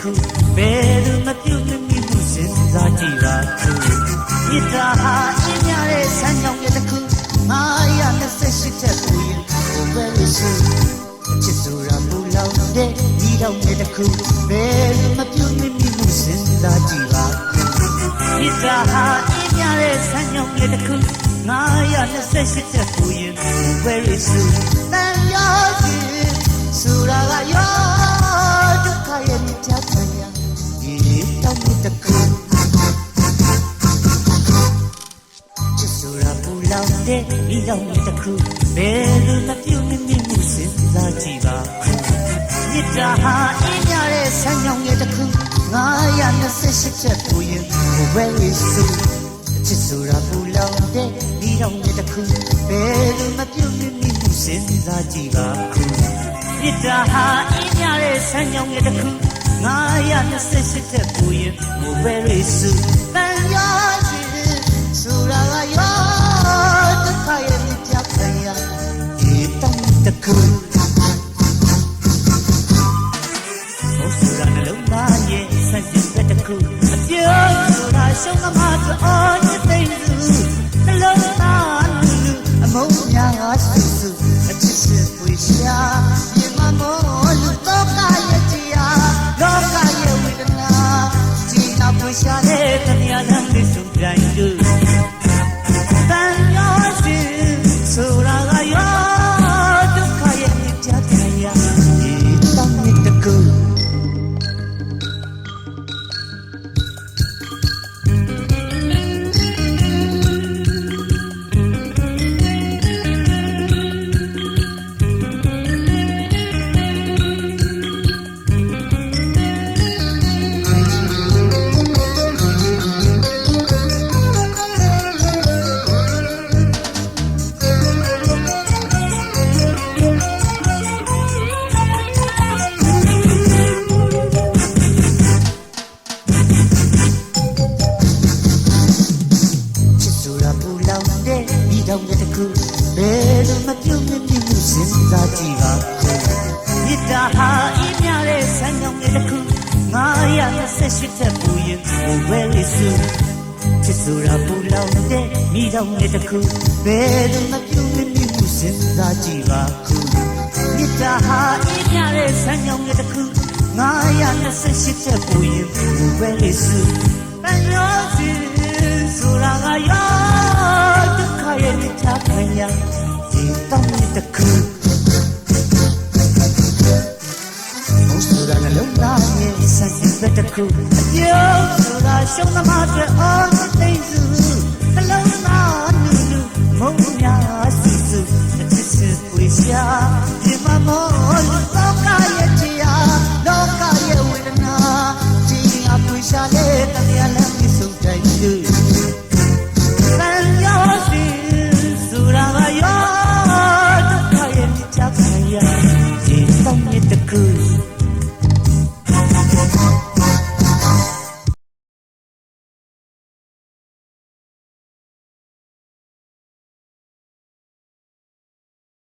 ခုဘယ်သူမပြုတ်မမိမှုစဉ်းစားကြည့်ပါခုမြစ်တာဟာအင်းများတဲ့ဆန်းကြောင်ရဲ့တစ်ခု928ချက်ပူရင်ဘယ်လိုရှိချစ်ဆိုတာပူလောင်တဲ့ဒီတော့ရဲ့တစ်ခုဘယ်သူမပြုတ်မမိမှုစဉ်းစားကြည့်ပါခုမြစ်တာဟာအင်းများတဲ့ဆန်းကြောင်ရဲ့တစ်ခု928ချက်ပူရင်ဘယ်လိုရှိတန်ရောစီ ဆိုတာကရောဒုက္ခရဲ့မြတ်တရားဒီတော့မြတ်တစ်ခုချစ်ဆိုတာပူလောင်တဲ့ဤလောင်တစ်ခုဘယ်လိုမပြုတ်မမြင့်မှုစဉ်းစားကြည့်ပါခုမြစ်တာဟာအင်းရတဲ့ဆန်းကြောင်ရဲ့တစ်ခု928ချက်ပူရင်ဘယ်လိုစုချစ်ဆိုတာပူလောင်တဲ့ဤလောင်ရဲ့တစ်ခုဘယ်လိုမပြုတ်မမြင့်မှုစဉ်းစားကြည့်ပါ ခုမြစ်တာဟာအင်းရတဲ့ဆန်းကြောင်ရဲ့တစ်ခု928ချက်ပူရင်ဘယ်လိုစုတန်ရောစီစူရာကယောတခါရဲ့မြတ်ခရဒီတန်တကူဟောစူရာနှလုံးသားရဲ့စัจจิတဲ့တကူအပြောဆိုတာရှုံးသမားတို့အော်ညသိမ့်သူနှလုံးသားလူအမုန်းများဆူဆူအချစ်စစ်ပွေရှာ ရှာတဲ့တရားလမ်းလေးစုံတိုင်းတို့ တဲ့ဒီတောင်ရဲ့တကူဘယ်လိုမပြုတ်မမြင့်မှုစဉ်းစားကြည့်ပါခုမြစ်တာဟာအင်းများတဲ့ဆန်းကြောင်ရဲ့တကူ928ချက်ပူရင်ဘယ်လိုစုချစ်ဆိုတာပူလောင်တဲ့ဒီတောင်ရဲ့တကူဘယ်လိုမပြုတ်မမြင့်မှုစဉ်းစားကြည့်ပါခုမြစ်တာဟာအင်းများတဲ့ဆန်းကြောင်ရဲ့တကူ928ချက်ပူရင်ဘယ်လိုစုတန်ရောစီဆိုတာ စัจจิတဲ့ခုအပြောဆိုတာရှုံးသမားတွေအော်သိစုနှလုံးသားနူနူမုံများစီစုအချစ်စစ်ပွေရှာ